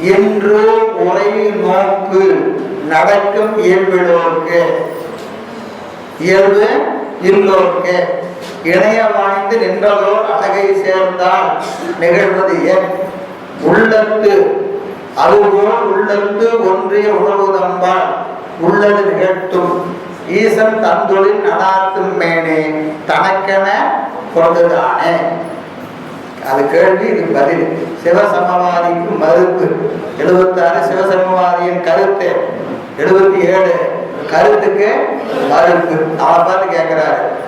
என்று உரை நோக்கு நடக்கும் இயல்பிலோர்க்கு. இயல்பு இல்லோர்க்கு. இணைய வாய்ந்து நின்றதோர் அழகை சேர்ந்தால் நிகழ்வது ஏன்? உள்ளத்து அதுபோல் உள்ளத்து ஒன்றிய உணவுதம்பால் உள்ளது நிகழ்த்தும். ஈசன் தந்தொழில் நடாத்தும் மேனே தனக்கென கொண்டுதானே அது கேள்வி இது பதில். சிவசமவாதிக்கு மறுப்பு. எழுபத்தாறு சிவசமவாதியின் கருத்து. எழுபத்தி ஏழு கருத்துக்கு மறுப்பு. அவரை பார்த்து கேட்கிறாரு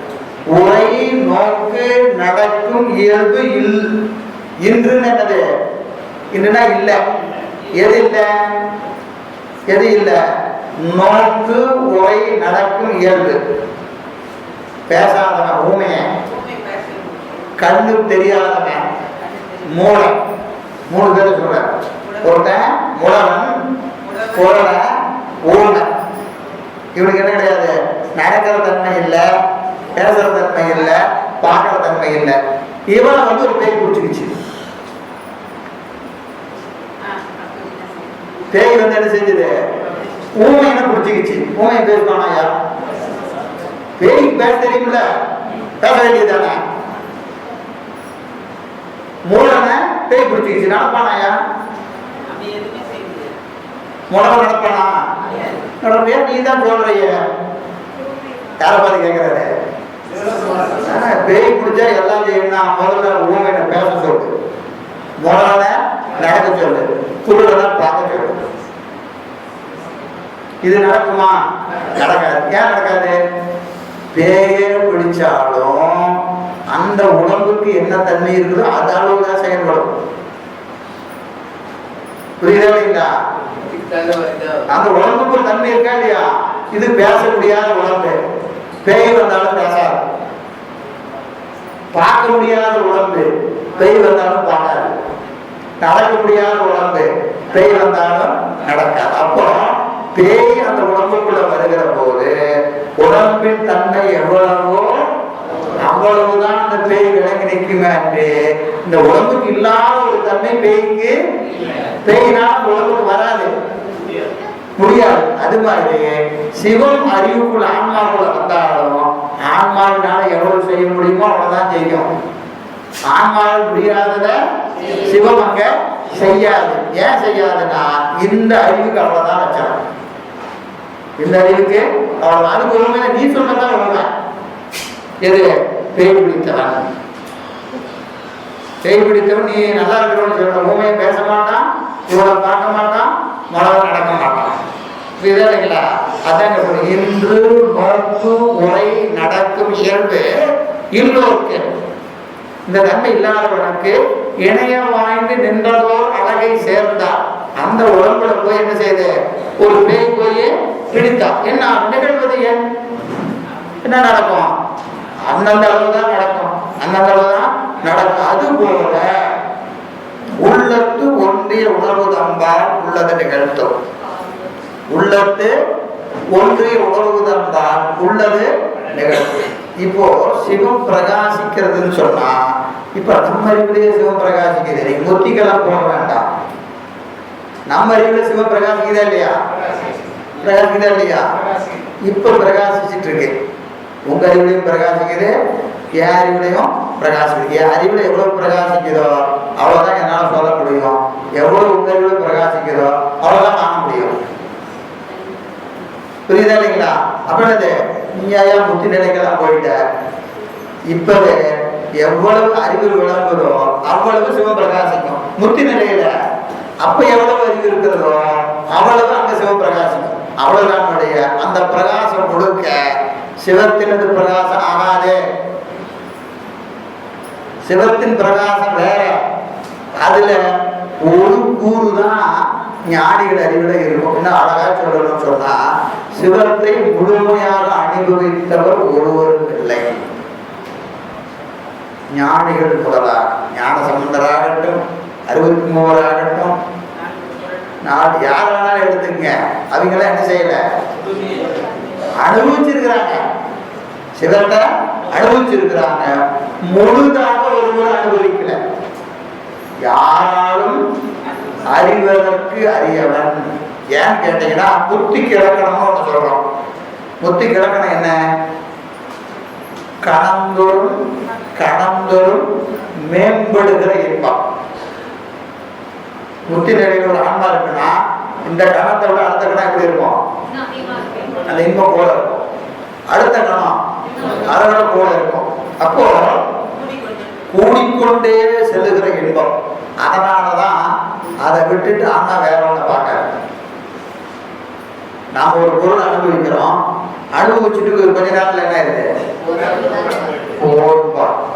உரை நோக்கு நடக்கும் இயல்பு இல் இன்றுன்னு என்னது? இன்றுனா இல்லை. எது இல்லை? எது இல்லை? நோக்கு உரை நடக்கும் இயல்பு. பேசாதவன் ஊமைய கண்ணு தெரியாதவன். மூளை மூணு பேர் சொல்றேன் ஒருத்தன் முழவன் குரல ஊழ இவனுக்கு என்ன கிடையாது? நடக்கிற தன்மை இல்லை பேசுற தன்மை இல்லை பார்க்கிற தன்மை இல்லை. இவனை வந்து ஒரு பேய் பிடிச்சிக்கிச்சு. பேய் வந்து என்ன செஞ்சது? ஊமையின பிடிச்சிக்கிச்சு. ஊமையை பேசுவானாயா பேய்க்கு பேச தெரியுமில்ல பேச வேண்டியதுதானே? மூலனை பேய் பிடிச்சிக்கிச்சு. நடப்பானாயா முடவன் நடப்பானா? நடப்பையா? நீ தான் சொல்றிய. யாரை பார்த்து கேட்கிறாரு பேய் பிடிச்சா எல்லாம் செய்யணும்னா முதல்ல ஊமையின பேச சொல்லு. முதல்ல நடக்க சொல்லு. குருடனை பார்க்க சொல்லு. இது நடக்குமா? நடக்காது. ஏன் நடக்காது? பேயே பிடிச்சாலும் அந்த உடம்புக்கு என்ன தன்மை இருக்குதோ அது அளவு தான் செயல்படும். புரியுதா இல்லைங்களா? அந்த உடம்புக்கு ஒரு தன்மை இருக்கா இல்லையா? இது பேச முடியாத உடம்பு. பேய் வந்தாலும் பேசாது. பார்க்க முடியாத உடம்பு. பேய் வந்தாலும் பார்க்காது. நடக்க முடியாத உடம்பு. பேய் வந்தாலும் நடக்காது. அப்போ பேய் அந்த உடம்புக்குள்ள வருகிற போது உடம்பின் தன்மை எவ்வளவோ அவ்வளவுதான் அந்த பேய் விளங்கி நிற்குமே இந்த உடம்புக்கு இல்லாத ஒரு தன்மை பேய்க்கு பேய்னா உடம்புக்கு வராது. முடியாது. அது மாதிரி சிவம் அறிவுக்குள்ள ஆன்மாக்குள்ள வந்தாலும் ஆன்மாவினால எவ்வளவு செய்ய முடியுமோ அவ்வளவுதான் செய்யும். ஆன்மாவில் முடியாதத சிவம் அங்க செய்யாது. ஏன் செய்யாதுன்னா இந்த அறிவுக்கு அவ்வளவுதான் லட்சணம். இந்த அறிவுக்கு அவ்வளவுதான். அதுக்கு உண்மையில நீ சொன்னதான் உண்மை. எது? பேய் பிடித்தவன் பேய் பிடித்தவன் நீ நல்லா இருக்கிறவன் இவனோட பூமியை பேச மாட்டான் இவனை பார்க்க மாட்டான் மனவன் நடக்க மாட்டான். இதான் இல்லைங்களா அதான் சொல்றேன். இன்று நோக்கு உரை நடக்கும் இயல்பு இல்லோருக்கு இந்த தன்மை இல்லாதவனுக்கு இணையம் வாய்ந்து நின்றதோர் அழகை சேர்ந்தார். அந்த உடம்புல போய் என்ன செய்யுது ஒரு பேய் போய் பிடித்தா என்ன நிகழ்வது ஏன்? என்ன நடக்கும்? அந்தந்த அளவு தான் நடக்கும். அந்தந்த அளவு தான் நடக்கும். அது போல உள்ளத்து ஒன்றிய உணர்வு தம்பால் உள்ளது நிகழ்த்தும். உள்ளத்து ஒன்றிய உணர்வு தம்பால் உள்ளது நிகழ்த்தும். இப்போ சிவம் பிரகாசிக்கிறதுன்னு சொன்னா இப்ப நம்ம அறிவிலேயே சிவம் பிரகாசிக்குது நீங்க முத்திக்கெல்லாம் போக வேண்டாம். நம்ம அறிவுல சிவம் பிரகாசிக்குதா இல்லையா? பிரகாசிக்குதா. இல்லையா? இப்ப பிரகாசிச்சுட்டு இருக்கு. உங்க அறிவுலையும் பிரகாசிக்குது என் அறிவுலையும் பிரகாசிக்குது. என் அறிவுல எவ்வளவு பிரகாசிக்குதோ அவ்வளவுதான் என்னால சொல்ல முடியும். எவ்வளவு உங்க அறிவுல பிரகாசிக்குதோ அவ்வளவுதான் காண முடியும். புரியுதா இல்லைங்களா? அப்ப நீயா நீ ஏன் முத்தி நிலைக்கெல்லாம் போயிட்ட? இப்பவே எவ்வளவு அறிவு விளங்குதோ அவ்வளவு சிவம் பிரகாசிக்கும் முத்தி நிலையில அப்ப எவ்வளவு அறிவு இருக்கிறதோ அவ்வளவு அங்க சிவம் பிரகாசிக்கும் அவ்வளவுதான் நம்முடைய அந்த பிரகாசம் முழுக்க சிவத்தினது பிரகாசம் ஆகாதே. சிவத்தின் பிரகாசம் வேற. அதுல ஒரு கூறு தான் ஞானிகள் அறிவுல இருக்கும். இன்னும் அழகா சொல்லணும்னு சொன்னா சிவத்தை முழுமையாக அனுபவித்தவர் ஒருவரும் இல்லை. ஞானிகள் முதலாக ஞான சம்பந்தராகட்டும் அறுபத்தி மூவராகட்டும் நான் யார் வேணாலும் எடுத்துங்க அவங்களாம் என்ன செய்யல? அனுபவிச்சிருக்கிறாங்க. சிவத்தை அனுபவிச்சிருக்கிறாங்க. முழுதாக ஒருவர் அனுபவிக்கல. யாராலும் அறிவதற்கு அறியவன். ஏன் கேட்டீங்கன்னா புத்தி கிழக்கணம்னு ஒன்று சொல்றோம். புத்தி கிழக்கணம் என்ன? கணந்தோறும் கணந்தோறும் மேம்படுகிற இன்பம். புத்தி நிலையில் ஒரு ஆன்மா இருக்குன்னா இந்த கணத்தை விட அடுத்த கணம் எப்படி இருக்கும்? அந்த இன்பம் போல இருக்கும். அடுத்த கணம் அதை போல இருக்கும். அப்போ கூடிக்கொண்டே செல்லுகிற இன்பம். அதனாலதான் அதை விட்டுட்டு ஆனா வேற ஒண்ணு பார்க்க நாம ஒரு பொருள் அனுபவிக்கிறோம். அனுபவிச்சுட்டு கொஞ்ச நேரத்துல என்ன இருக்கு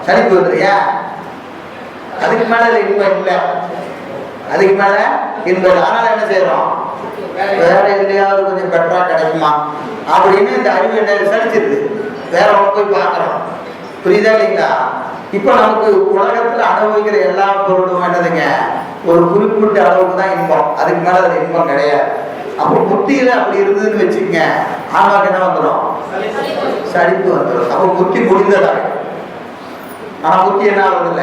சனிப்பு வந்துருக்கியா அதுக்கு மேல இன்பம் இல்லை அதுக்கு மேல இன்பம் அதனால என்ன செய்யறோம் வேற எதுலையாவது கொஞ்சம் பெட்டரா கிடைக்குமா? அப்படின்னு இந்த அறிவு என்ன? சலிச்சிருது. வேற ஒன்று போய் பார்க்குறோம். புரியுதா இல்லைங்களா? இப்போ நமக்கு உலகத்துல அனுபவிக்கிற எல்லா பொருளும் என்னதுங்க? ஒரு குறிப்பிட்ட அளவுக்கு தான் இன்பம். அதுக்கு மேல அது இன்பம் கிடையாது. அப்போ புத்தியில அப்படி இருந்ததுன்னு வச்சுக்கங்க. ஆமாக்கு என்ன வந்துடும் சலிப்பு வந்துடும் அப்போ புத்தி முடிந்ததாக ஆனா புத்தி என்ன ஆகுறது இல்ல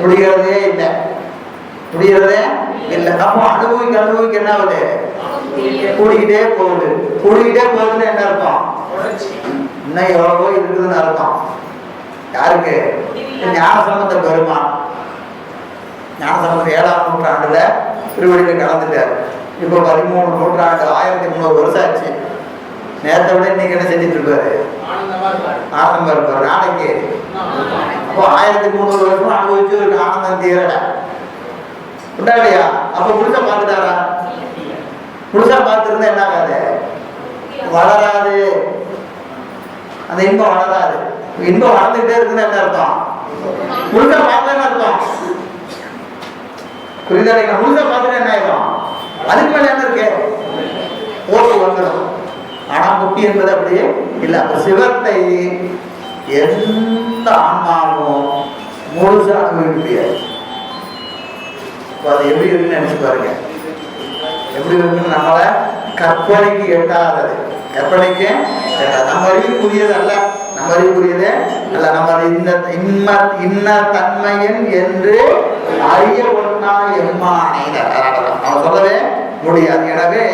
முடிகிறதே இல்லை. முடியறதே இல்லை. அப்போ அனுபவிக்க அனுபவிக்க என்ன ஆகுது? கூடிக்கிட்டே போகுது. கூடிக்கிட்டே போகுதுன்னு என்ன அர்த்தம்? இன்னும் எவ்வளவோ இருக்குதுன்னு அர்த்தம். யாருக்கு? ஞான சம்பந்த பெருமான். ஞான சம்பந்த ஏழாம் நூற்றாண்டுல திருவடியில் கலந்துட்டார். இப்போ பதிமூணு நூற்றாண்டு ஆயிரத்தி முந்நூறு வருஷம் ஆச்சு. நேரத்தை விட இன்னைக்கு என்ன செஞ்சுட்டு இருப்பாரு. ஆனந்தமா இருப்பாரு. நாளைக்கு. அப்போ ஆயிரத்தி முந்நூறு வருஷம் அனுபவிச்சு ஒரு ஆனந்தம் தீரல உண்டாகலையா? அப்ப முழுசா பார்த்துட்டாரா? முழுசா பார்த்துருந்தா என்ன ஆகாது வளராது. அந்த இன்பம் வளராது. இன்பம் வளர்ந்துகிட்டே இருக்குன்னு என்ன அர்த்தம்? முழுசா பார்த்தேன்னு அர்த்தம்? புரியுதா இல்லைங்களா? முழுசா பார்த்துட்டு என்ன ஆயிடும் அதுக்கு மேல என்ன இருக்கு? ஓட்டு வந்துடும் ஆனா குட்டி என்பது அப்படியே இல்ல. அப்ப சிவத்தை எந்த ஆன்மாவும் முழுசா அனுபவிக்க முடியாது. இப்போ அது எப்படி இருக்குன்னு நினைச்சு பாருங்க. எப்படி இருக்குன்னு நம்மளை கற்பனைக்கு எட்டாதது. கற்பனைக்கு நம்ம அறிவுக்குரியது அல்ல. நம்ம அறிவுக்குரியது அல்ல. நம்ம இந்த இன்ம இன்ன தன்மையன் என்று அறிய ஒன்னா எம்மானை நம்ம சொல்லவே முடியாது. எனவே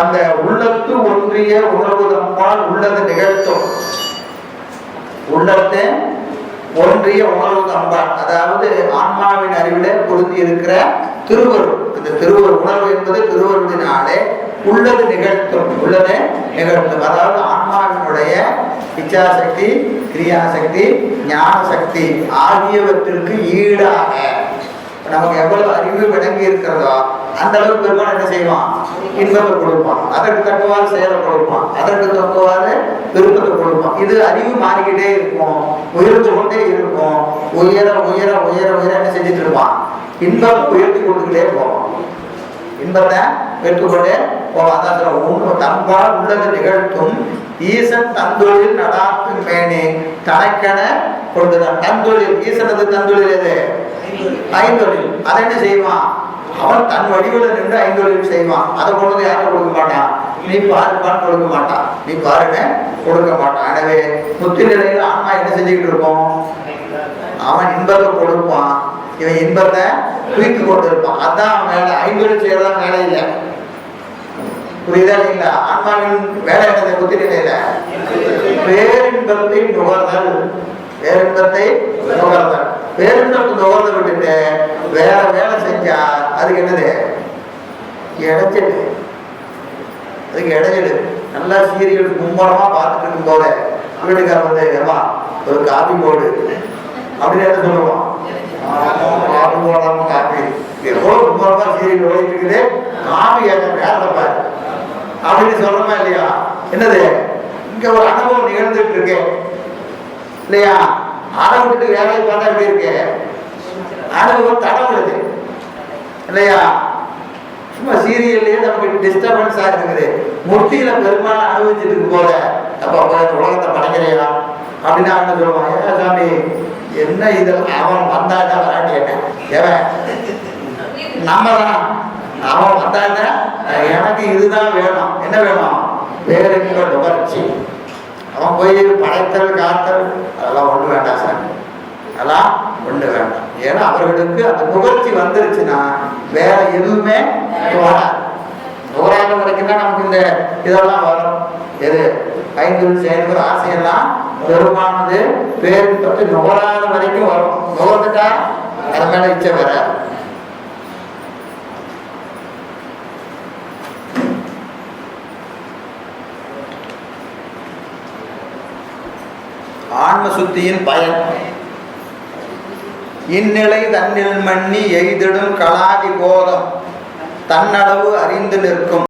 அந்த உள்ளத்து ஒன்றிய உணர்வு தம்மால் உள்ளது நிகழ்த்தும். உள்ளத்தை ஒன்றிய உணர்வு தம்பான். அதாவது ஆன்மாவின் அறிவில பொருந்தி இருக்கிற திருவருள். இந்த திருவருள் உணர்வு என்பது திருவருளினாலே உள்ளது நிகழ்த்தும். உள்ளது நிகழ்த்தும். அதாவது ஆன்மாவினுடைய இச்சாசக்தி கிரியாசக்தி ஞான சக்தி ஆகியவற்றிற்கு ஈடாக. நமக்கு எவ்வளவு அறிவு விளங்கி இருக்கிறதோ அந்த அளவுக்கு பெருமான் என்ன செய்வான்? இன்பத்தை கொடுப்பான். அதற்கு தக்கவாறு செயலை கொடுப்பான். அதற்கு தக்கவாறு விருப்பத்தை கொடுப்பான். இது அறிவு மாறிக்கிட்டே இருக்கும். உயர்ந்து கொண்டே இருக்கும். உயர உயர உயர உயர என்ன செஞ்சுட்டு இருப்பான்? இன்பத்தை உயர்த்தி கொடுத்துக்கிட்டே போவான். இன்பத்தை பெற்றுக்கொண்டே போவான். அதான் தன்பால் உள்ளது நிகழ்த்தும். ஈசன் தந்தொழில் நடாத்து மேனே. தனக்கென கொண்டுதான் தந்தொழில் ஈசனது தந்தொழில் எது? ஐந்தொழில். அதை என்ன செய்வான்? அவன் தன் வடிவில் நின்று ஐந்தொழில் செய்வான். அதை கொண்டு யாரும் கொடுக்க மாட்டான் நீ பாருப்பான்னு கொடுக்க மாட்டான் நீ பாருன்னு கொடுக்க மாட்டான் எனவே முத்தி நிலையில் ஆன்மா என்ன செஞ்சுக்கிட்டு இருப்போம் அவன் இன்பத்தை கொடுப்பான். இவன் இன்பத்தை தூக்கி கொண்டு இருப்பான் அதான் அவன் வேலை ஐந்தொழில் செய்யறதா வேலை இல்லை. புரியுதா இல்லைங்களா? ஆன்மாவின் வேலை என்னது புத்தி நிலையில பேரின்பத்தை நுகர்தல். பேரின்பத்தை நுகர்தல் பேரின்பத்தை நுகர்ந்து விட்டுட்டு வேற வேலை செஞ்சா அதுக்கு என்னது? இடைச்சல். அதுக்கு இடைஞ்சல் நல்லா சீரியல் மும்மரமா பார்த்துட்டு இருக்கும் போத வீட்டுக்காரர் வந்து ஏமா ஒரு காபி போடு. அப்படின்னு என்ன சொல்லுவான் காபி போடாம காபி. எவ்வளோ மும்மரமா சீரியல் ஓடிட்டு இருக்குது. காபி ஏற்ற நேரத்தை பாரு. அப்படின்னு சொல்றோமா இல்லையா? என்னது? இங்க ஒரு அனுபவம் நிகழ்ந்துட்டு இருக்கேன் இல்லையா? அதை விட்டுட்டு வேலையை பார்த்தா எப்படி இருக்கு? அனுபவம் தடவுறது இல்லையா? சும்மா சீரியல்லையே நமக்கு டிஸ்டர்பன்ஸா இருக்குது. முட்டியில பெரும்பாலும் அனுபவிச்சுட்டு இருக்கும் போல. அப்ப உலகத்தை படைக்கிறையா அப்படின்னு அவங்க சொல்லுவான் ஏன் சாமி என்ன இதெல்லாம் அவன் வந்தாட்டா வராட்டி என்ன ஏவன் நம்ம தான் அவன் வந்தாங்க எனக்கு இதுதான் வேணும். என்ன வேணும்? வேற எங்க நுகர்ச்சி அவன் போய் படைத்தல் காத்தல் அதெல்லாம் ஒன்று வேண்டாம் சார். அதெல்லாம் ஒன்று வேண்டாம். ஏன்னா அவர்களுக்கு அந்த நுகர்ச்சி வந்துருச்சுன்னா வேற எதுவுமே வராது. நுகராத வரைக்கும் தான் நமக்கு இந்த இதெல்லாம் வரும். எது? ஐந்து செயல்கள் ஆசையெல்லாம் பெருமானது பேரின் பற்றி நுகராத வரைக்கும் வரும். நுகர்ந்துட்டா அது மேல இச்சை வராது ஆன்ம சுத்தியின் பயன். இந்நிலை தன்னில் மண்ணி எய்திடும் கலாதி போதம் தன்னளவு அறிந்து நிற்கும்.